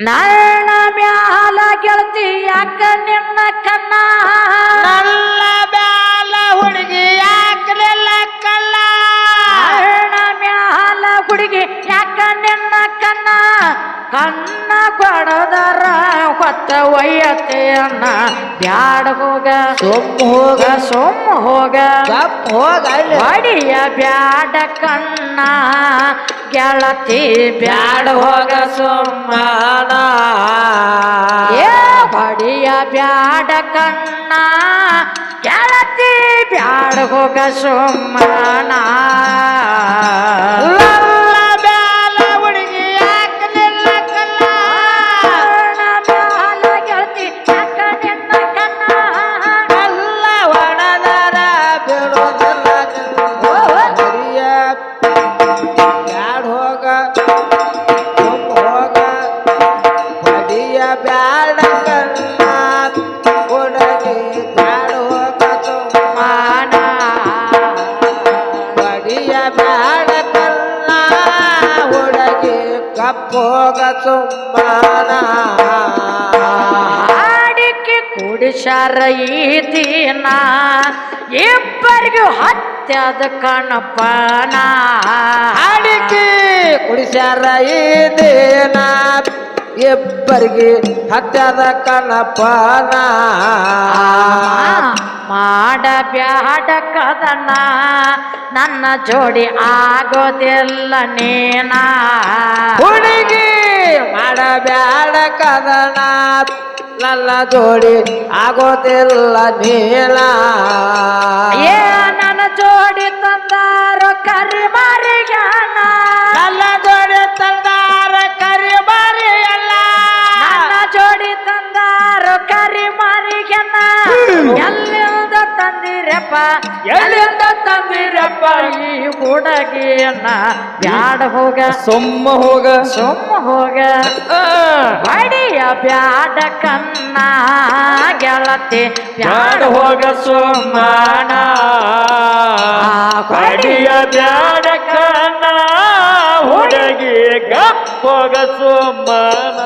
ನನ್ನ ಮ್ಯಾಲ ಗೆಳತಿ ಯಾಕ ನಿನ್ನ ಕಣ್ಣ? ನನ್ನ ಬ್ಯಾಲ ಹುಡುಗಿ ಯಾಕಲಿಲ್ಲ ಕಲ್ಲ ನನ್ನ ಮ್ಯಾಲ ಹುಡುಗಿ ಯಾಕ ನಿನ್ನ ಕಣ್ಣ? ಕಣ್ಣ ಕೊಡದರ ಹೊತ್ತ ಒಯ್ಯತೆಯನ್ನ ಬ್ಯಾಡ ಹೋಗ ಸೊಮ್ಮ ಹೋಗ ಸೊಮ್ಮ ಹೋಗ. ಗಪ್ ಹೋಗ. ಹೊಡಿಯ ಬ್ಯಾಡ ಕಣ್ಣ. ಗೆಳತಿ ಬ್ಯಾಡ ಹೋಗ ಸುಮ್ಮನ ಕಣ್ಣ ಗೆಳತಿ ಬ್ಯಾಡ ಹೋಗ ಸುಮ್ಮನ. ನಲ್ಲ ಬ್ಯಾಲ ಹುಡುಗಿ ಯಾಕಲಿಲ್ಲ ಕಲ್ಲ ಮ್ಯಾಲ ಗೆಳತಿ ಯಾಕ ನಿನ್ನ ಕಣ್ಣ ಕಲ್ಲ ಒಣದರ ಬಿಡೋದಿಲ್ಲ ಹರಿಯ ಬ್ಯಾಡ ಹೋಗ ಸುಮ್ ಹೋಗ ಹೊಡಿಯ ಬ್ಯಾಡ ಕಪ್ಪೋಗ ಸುಮ್ಮನ ಅಡಿಕೆ ಕುಡಿಸಾರ ಈ ದಿನ. ಇಬ್ಬರಿಗೂ ಹತ್ಯದ ಕಣಪನ ಅಡಿಕೆ ಕುಡಿಸಾರ ಈ ದಿನ. ಇಬ್ಬರಿಗೆ ಹತ್ಯದ ಕನಪನ ಮಾಡ ಬ್ಯಾಡ ಕದನ ನನ್ನ ಜೋಡಿ ಆಗೋದಿಲ್ಲ ನೀನ. ಹುಡುಗಿ ಮಾಡಬ್ಯಾಡ ಕದನ ನನ್ನ ಜೋಡಿ ಆಗೋದಿಲ್ಲ ನೀನ. ಏ ನನ್ನ ಜೋಡಿ ತಂದಾರೋ ಕರಿ ಮಾರಿಗಾನ ಮಾರಿಗೆನ ಎಲ್ಲಿಂದ ತಂದಿರಪ್ಪ? ಎಲ್ಲಿಂದ ತಂದಿರಪ್ಪ ಈ ಹುಡುಗಿಯನ್ನ ಬ್ಯಾಡ ಹೋಗ. ಸೊಮ್ಮ ಹೋಗ. ಸೊಮ್ಮ ಹೋಗ. ಬಡಿಯ ಬ್ಯಾಡ ಕನ್ನ ಗೆಳತಿ ಬ್ಯಾಡ ಹೋಗ ಸುಮ್ಮನ ಬಡಿಯ ಬ್ಯಾಡ ಕನ್ನ ಹುಡುಗಿ ಗಪ್ಪ ಹೋಗ ಲಲ್ಲ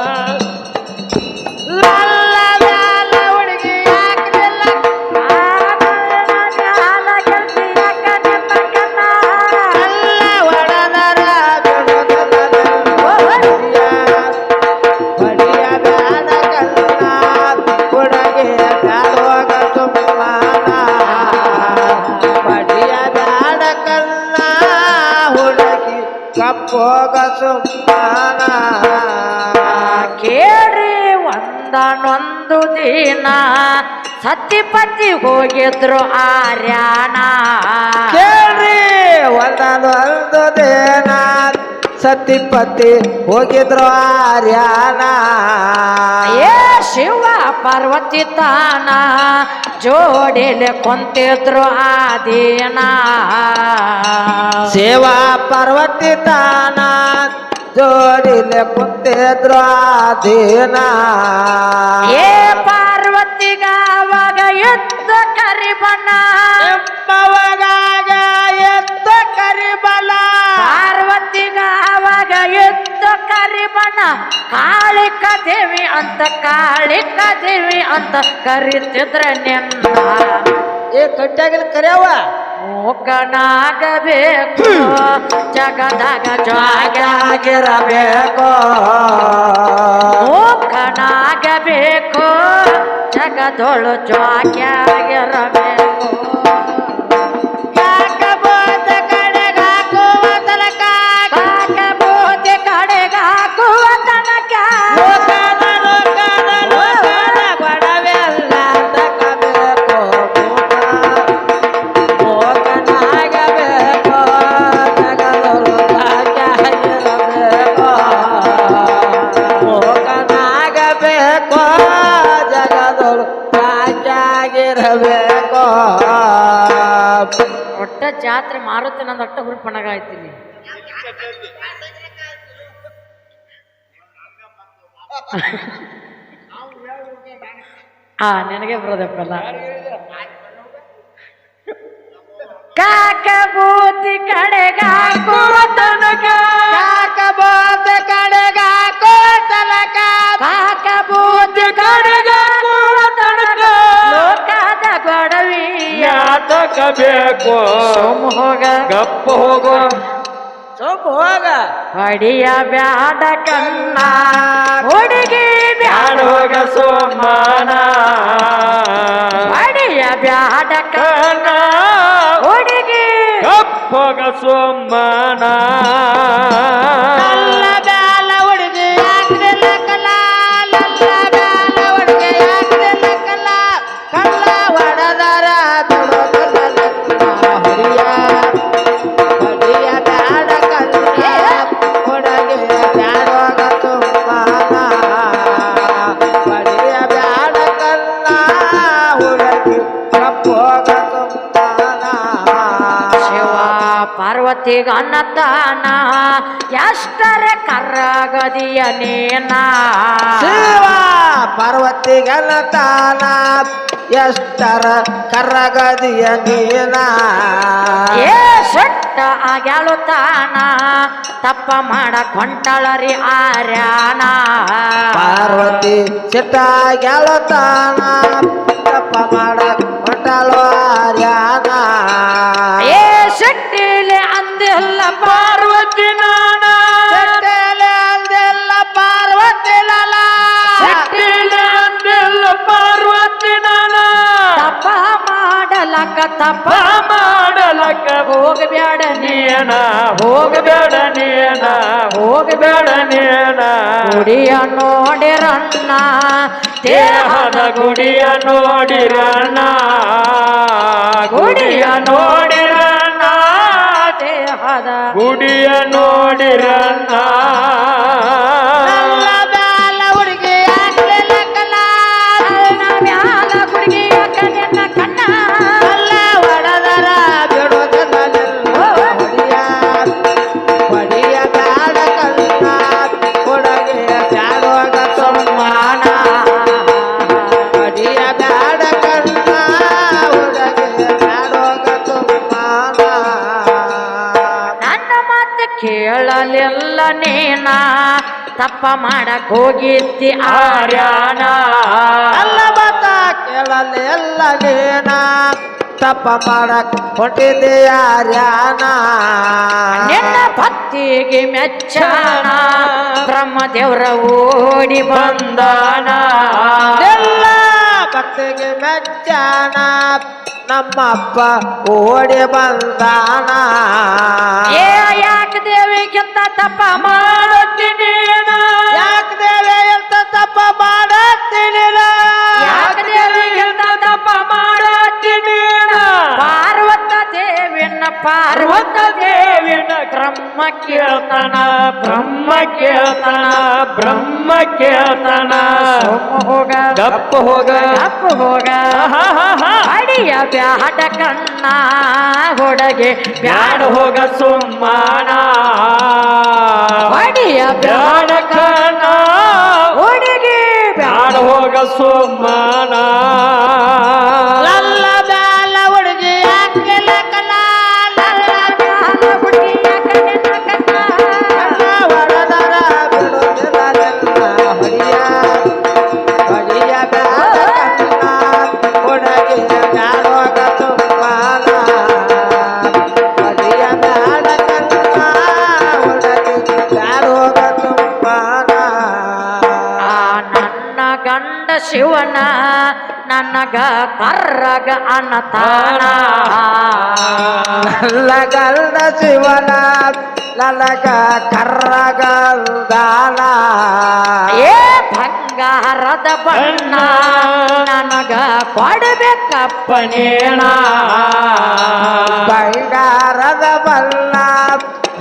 ಒಂದನೊಂದು ದಿನ ಸತಿಪತಿ ಹೋಗಿದ್ರು ಆರ್ಯಾನ ಕೇಳ್ರಿ ಒಂದೊಂದು ದಿನ ಸತಿಪತಿ ಹೋಗಿದ್ರು ಆರ್ಯಾನ ಏ ಶಿವ ಪಾರ್ವತಿ ತಾನ ಜೋಡಿಲೆ ಕೊಂತಿದ್ರು ಆ ದಿನ. ಶಿವ ಪಾರ್ವತಿ ತಾನ ಜೋಡಿಲೆ ಕುಂತಿದ್ರು ಆ ದಿನ. ಏ ಪಾರ್ವತಿಗ ಅವಾಗ ಯುದ್ಧ ಕರಿಬಣ್ಣ ಎಮ್ಮವಗಾಗ ಎದ್ದ ಕರಿಬಲ ಪಾರ್ವತಿಗಾವಾಗ ಅವಾಗ ಯುದ್ಧ ಕರಿಬಣ್ಣ ಕಾಳಿ ದೇವಿ ಅಂತ ಕಾಳಿ ದೇವಿ ಅಂತ ಕರಿತಿದ್ರ ನಿನ್ನ. ಏ ಕಟ್ಟಾಗಿಲ್ಲ ಕರ್ಯಾವ? ಮೂಕನಾಗಬೇಕು ಜಗದಾಗ ಜಾಗಿರಬೇಕು ಮೂಕನಾಗಬೇಕು ಜಗದೊಳು ಜ್ವಾಗ್ಯಾಗಿರಬೇಕು ಜಾತ್ರೆ ಮಾರುತ್ತೆ ನಂದು ಅಟ್ಟ ಹುರುಪಣಗ ಆಯ್ತೀನಿ. ಹಾ ನಿನಗೆ ಬರೋದಪ್ಪಲ್ಲ ಕಾಕ ಕಾಕಬೋತ ಕಡೆಗಾಕೋ ತನಕ. ಬೇಕು ಸುಮ್ ಹೋಗ. ಗಪ್ಪ ಹೋಗು. ಸ್ವಲ್ಪ ಹೋಗ. ಹೊಡಿಯ ಬ್ಯಾಡ ಕನ್ನ ಹುಡುಗಿ ಬ್ಯಾಡ ಹೋಗ ಸೋಮಾನ. ಹೊಡಿಯ ಬ್ಯಾಡ ಕನ್ನ ಹುಡುಗಿ ಗಪ್ಪ ಹೋಗ ಸೋಮಾನ. ಅನ್ನತಾನ ಎಷ್ಟರ ಕರ್ರಗದಿಯ ನೀನ? ಶಿವ ಪಾರ್ವತಿ ಗಣತನ ಎಷ್ಟರ ಕರ್ರಗದಿಯ ನೀನ? ಏ ಸೆಟ್ಟ ಆಗ್ಯಾಳು ತಾನ ತಪ್ಪ ಮಾಡ ಕೊಂಟಳರಿ ಆರ್ಯಾನ. ಪಾರ್ವತಿ ಸಿಟ್ಟ ಗೆಳತಾನ ತಪ್ಪ ಮಾಡ ಹೊಟ್ಟಲು ಆರ್ಯಾನ. ಏ ಅಂದಿಲ್ಲ ಪಾರ್ವತಿ ನಾನ ಚಟ್ಟೆಲೆ ಅಲ್ದೆಲ್ಲ ಪಾರ್ವತಿ ಲಲ ಚಟ್ಟೆಲೆ ಅಲ್ದೆಲ್ಲ ಪಾರ್ವತಿ ನಾನ ತಪ್ಪ ಮಾಡಲಕ ತಪ್ಪ ಮಾಡಲಕ ಹೋಗಬೇಡ ನೀನ. ಹೋಗಬೇಡ ನೀನ. ಹೋಗಬೇಡ ನೀನ. ಗುಡಿಯ ನೋಡಿರಣ್ಣ ದೇಹದ ಗುಡಿಯ ನೋಡಿರಣ್ಣ ಗುಡಿಯ ದೇಹದ ಗುಡಿಯ ನೋಡಿರಣ್ಣ ತಪ್ಪ ಮಾಡಕ್ ಹೋಗಿತ್ತಿ ಆರ್ಯಾನ. ಅಲ್ಲ ಬಾತ ಕೇಳಲಿ ಎಲ್ಲ ನೀನ ತಪ್ಪ ಮಾಡಕ್ ಹೊಂಟಿದೆ ಆರ್ಯಾನ. ನಿನ್ನ ಭಕ್ತಿಗೆ ಮೆಚ್ಚಾನ. ಬ್ರಹ್ಮದೇವ್ರ ಓಡಿ ಬಂದಾನ. ಎಲ್ಲ ಭಕ್ತಿಗೆ ಮೆಚ್ಚಾನ ನಮ್ಮಪ್ಪ ಓಡಿ ಬಂದಾನ. ಏ ಯಾಕೆ ದೇವಿಗಿಂತ ತಪ್ಪ ಮಾಡುತ್ತೀನಿ ಯಾಕೆ ಬ್ರಹ್ಮ ಕೇಳ್ತಾನ ಬ್ರಹ್ಮ ಕೇಳ್ತಾನ ಬ್ರಹ್ಮ ಕೇಳ್ತಾನ ಹೋಗ. ಗಪ್ಪ ಹೋಗ ದಪ್ಪ ಹೋಗ ಅಡಿಯ ಬ್ಯಾಡ ಕಣ್ಣ ಹೊಡಗೆ ಬ್ಯಾಡ ಹೋಗ ಸುಮ್ಮನ. ಅಡಿಯ ಬ್ಯಾಡ ಕಣ್ಣ ಹುಡುಗಿ ಬ್ಯಾಡ ಹೋಗ ಸುಮ್ಮನ. ಗಂಡ ಶಿವನ ನನಗ ಕರ್ರಗ ಅನತಾನ ಲಗಲ್ದ ಶಿವನ ನನಗ ಕರ್ರಗಲ್ದಾನ ಏ ಬಂಗಾರದ ಬಣ್ಣ ನನಗ ಕೊಡಬೇಕಪ್ಪ ನೇಣ ಬಂಗಾರದ ಬಣ್ಣ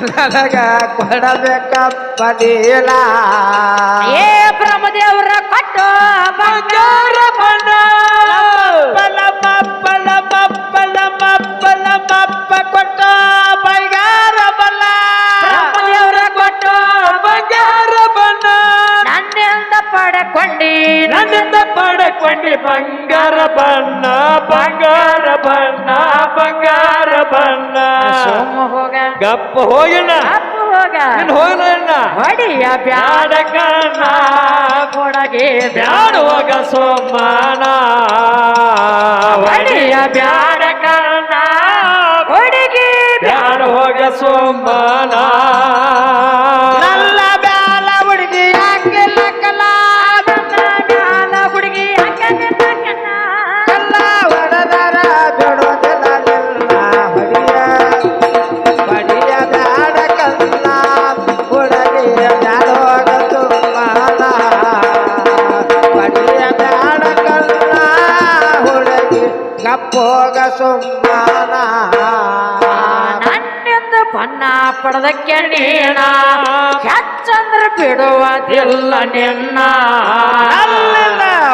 ನನಗ ಕೊಡಬೇಕಪ್ಪ ನೀಲ ಏ ಬ್ರಹ್ಮದೇವರ ಕೊಟ್ಟು ಕೊಟ್ಟ ಬಂಗಾರ ಬಣ್ಣ ನನ್ನಿಂದ ಪಡಕೊಂಡಿ ನನ್ನಿಂದ ಪಡಕೊಂಡಿ ಬಂಗಾರ ಬಣ್ಣ ಬಂಗಾರ ಬಣ್ಣ ಬಂಗಾರ ಬಣ್ಣ ಸೋಮ ಹೋಗ ಗಪ್ಪ ಹೋಗಿನ ಹೋಗ ಇನ್ನ? ಹೊಡಿಯ ಬ್ಯಾಡ ಕಣ್ಣ ಕೊಡಗೆ. ಬ್ಯಾಡ ಹೋಗ ಸೋಮಾನ ನೀನ ಹೆಚ್ಚಂದ್ರ ಬಿಡುವುದಿಲ್ಲ ನಿನ್ನ.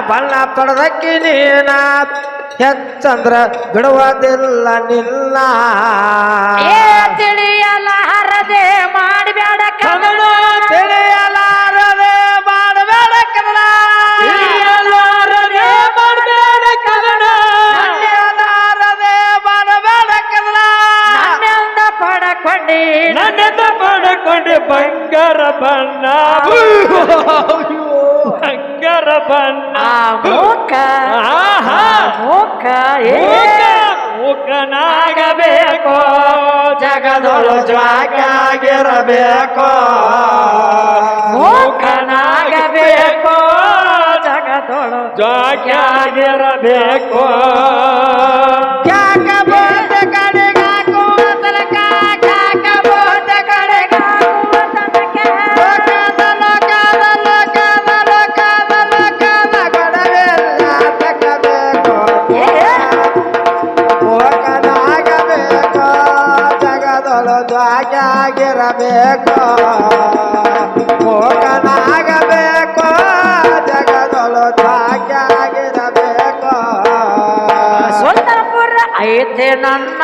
ಬಣ್ಣ ತೊಡದಕ್ಕಿ ನೀನ. ಹೆಚ್ಚಂದ್ರ ಬಿಡುವುದಿಲ್ಲ ನಿನ್ನ. ಏ ತಿಳಿಯಲಾರದೆ ಮಾಡಬೇಡ ಕಮಲ ತಿಳಿಯಲಾರದೆ ಬಂಗಾರ ಬಣ್ಣ ಮೂಕ. ಮೂಕ ಮೂಕನಾಗಬೇಕು ಜಗದೊಳು ಜಾಗಿರಬೇಕು ಮೂಕನಾಗಬೇಕು ಜಗದೊಳು ಜಾಗಿರಬೇಕು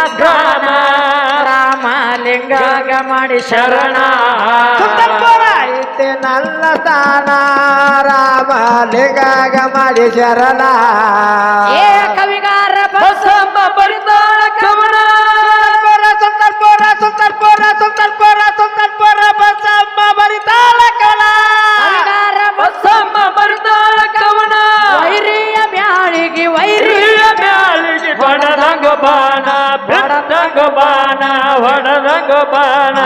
ನನ್ನ ರಾಮ ಲಿಂಗ ಮಾಡಿ ಶರಣ. ಐತೆ ನನ್ನ ಸ್ಥಾನ ರಾಮ ಲಿಂಗ ಮಾಡಿ ಶರಣ. ಏ ಕವಿಗಾರ ಹೊಡೆದಂಗ ಬಾಣ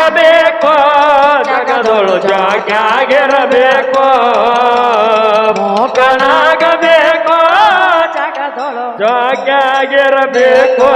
ಆಗಬೇಕು ಜಗದೊಳು ಜಾಗಿರಬೇಕು ಮೂಕನಾಗಬೇಕು ಜಗದೊಳು ಜಾಗಿರಬೇಕು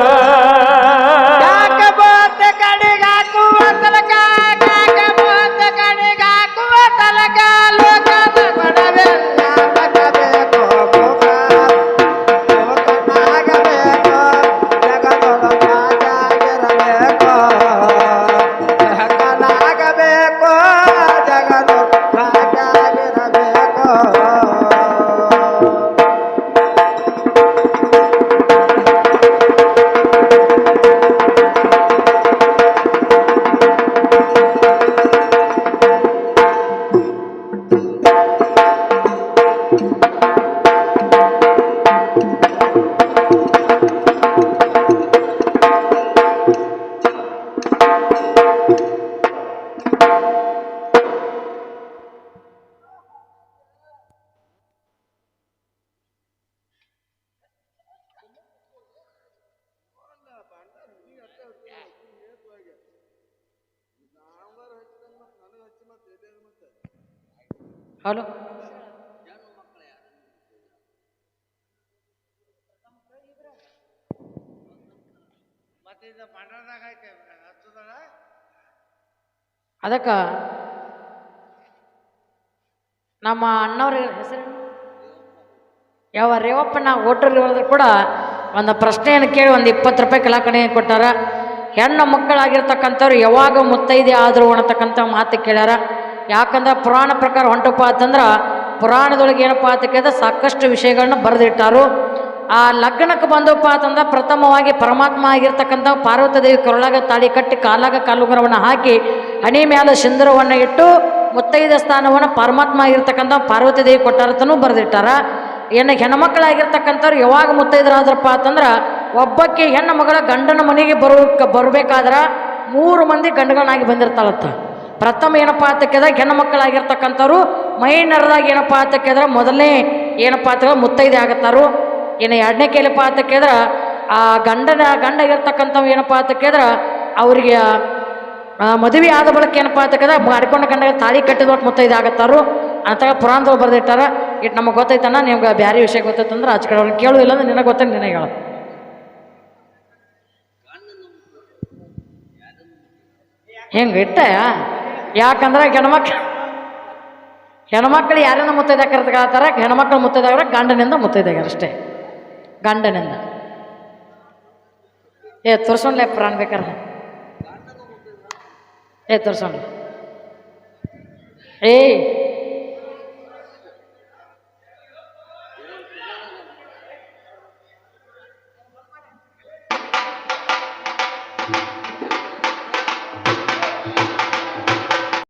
ಹಲೋ ಅದಕ್ಕ ನಮ್ಮ ಅಣ್ಣವ್ರ ಹೆಸರು ಯಾವ ರೇವಪ್ಪನ ಹೋಟೆಲ್ ಹೇಳಿದ್ರು ಕೂಡ ಒಂದು ಪ್ರಶ್ನೆಯನ್ನು ಕೇಳಿ ಒಂದು ಇಪ್ಪತ್ತು ರೂಪಾಯಿ ಕಲಾಕಣೆ ಕೊಟ್ಟಾರ. ಹೆಣ್ಣು ಮಕ್ಕಳಾಗಿರ್ತಕ್ಕಂಥವ್ರು ಯಾವಾಗ ಮುತ್ತೈದೆ ಆದರು ಅನ್ನತಕ್ಕಂಥ ಮಾತು ಕೇಳ್ಯಾರ. ಯಾಕಂದ್ರೆ ಪುರಾಣ ಪ್ರಕಾರ ಹೊಂಟಪ್ಪ ಅಂತಂದ್ರೆ ಪುರಾಣದೊಳಗೆ ಏನಪ್ಪ ಅಂತ ಕೇಳಿದ್ರೆ ಸಾಕಷ್ಟು ವಿಷಯಗಳನ್ನ ಬರೆದಿಟ್ಟಾರು. ಆ ಲಗ್ನಕ್ಕೆ ಬಂದಪ್ಪ ಅಂತಂದ್ರೆ ಪ್ರಥಮವಾಗಿ ಪರಮಾತ್ಮ ಆಗಿರ್ತಕ್ಕಂಥ ಪಾರ್ವತದೇವಿ ಕೊರಳಾಗ ತಾಳಿ ಕಟ್ಟಿ ಕಾಲಾಗ ಕಾಲುಗರವನ್ನು ಹಾಕಿ ಹಣಿ ಮ್ಯಾಲ ಸಿಂಧರವನ್ನು ಇಟ್ಟು ಮುತ್ತೈದ ಸ್ಥಾನವನ್ನು ಪರಮಾತ್ಮ ಆಗಿರ್ತಕ್ಕಂಥ ಪಾರ್ವತಿ ದೇವಿ ಕೊಟ್ಟಾರತನೂ ಬರೆದಿಟ್ಟಾರ. ಏನು ಹೆಣ್ಮಕ್ಳಾಗಿರ್ತಕ್ಕಂಥವ್ರು ಯಾವಾಗ ಮುತ್ತೈದರಾದ್ರಪ್ಪ ಅಂತಂದ್ರೆ ಒಬ್ಬಕ್ಕೆ ಹೆಣ್ಣು ಮಗಳ ಗಂಡನ ಮನೆಗೆ ಬರೋ ಬರಬೇಕಾದ್ರೆ ಮೂರು ಮಂದಿ ಗಂಡುಗಳನ್ನಾಗಿ ಬಂದಿರ್ತಾಳತ್ತ ಪ್ರಥಮ ಏನಪ್ಪ ಅಂತ ಕೇಳಿದಾಗ ಹೆಣ್ಣು ಮಕ್ಕಳಾಗಿರ್ತಕ್ಕಂಥವ್ರು ಮೈ ನೆರೆದಾಗ ಏನಪ್ಪ ಅಂತ ಕೇಳಿದ್ರೆ ಮೊದಲನೇ ಏನಪ್ಪ ಅಂತ ಕೇಳಿದ್ರೆ ಮುತ್ತೈದೆ ಆಗತ್ತಾರು. ಇನ್ನು ಎರಡನೇ ಕೇಳಪ್ಪ ಅಂತ ಕೇಳಿದ್ರೆ, ಆ ಗಂಡನ ಗಂಡ ಇರ್ತಕ್ಕಂಥವ್ ಏನಪ್ಪ ಅಂತ ಕೇಳಿದ್ರೆ, ಅವರಿಗೆ ಮದುವೆ ಆದ ಬಳಿಕ ಏನಪ್ಪ ಅಂತ ಕೇಳಿದ್ರೆ ಮಾಡ್ಕೊಂಡ ಗಂಡ ತಾಳಿ ಕಟ್ಟಿದ ಮುತ್ತೈದೆ ಆಗುತ್ತಾರು. ಅಂತ ಪುರಾಣದವ್ರು ಬರೆದಿಟ್ಟಾರ ಇಟ್ಟು ನಮಗೆ ಗೊತ್ತೈತಣ್ಣ ನಿಮ್ಗೆ ಬೇರೆ ವಿಷಯ ಗೊತ್ತೈತಂದ್ರೆ ಆಚೆ ಕಡೆ ಅವ್ರಿಗೆ ಕೇಳು ಇಲ್ಲ ಅಂದ್ರೆ ನಿನಗೆ ಗೊತ್ತ ನಿನಗೆ ಹೇಳು. ಹೆಂಗೆ ಇಟ್ಟ? ಯಾಕಂದ್ರೆ ಹೆಣ್ಮಕ್ಳು ಹೆಣ್ಮಕ್ಳು ಯಾರನ್ನ ಮುತ್ತೈದೆ ಕರೆದಾಗ್ತಾರ ಹೆಣ್ಮಕ್ಳು ಮುತ್ತೈದಾಗ ಗಂಡನಿಂದ ಮುತ್ತೈದಾಗ್ಯಾರ ಅಷ್ಟೇ. ಗಂಡನಿಂದ. ಏ, ತೋರ್ಸೋಣ್ಲೆ ಪ್ರಾಣ ಬೇಕಾರೆ ಏ ತೋರ್ಸೋಣ ಏಯ್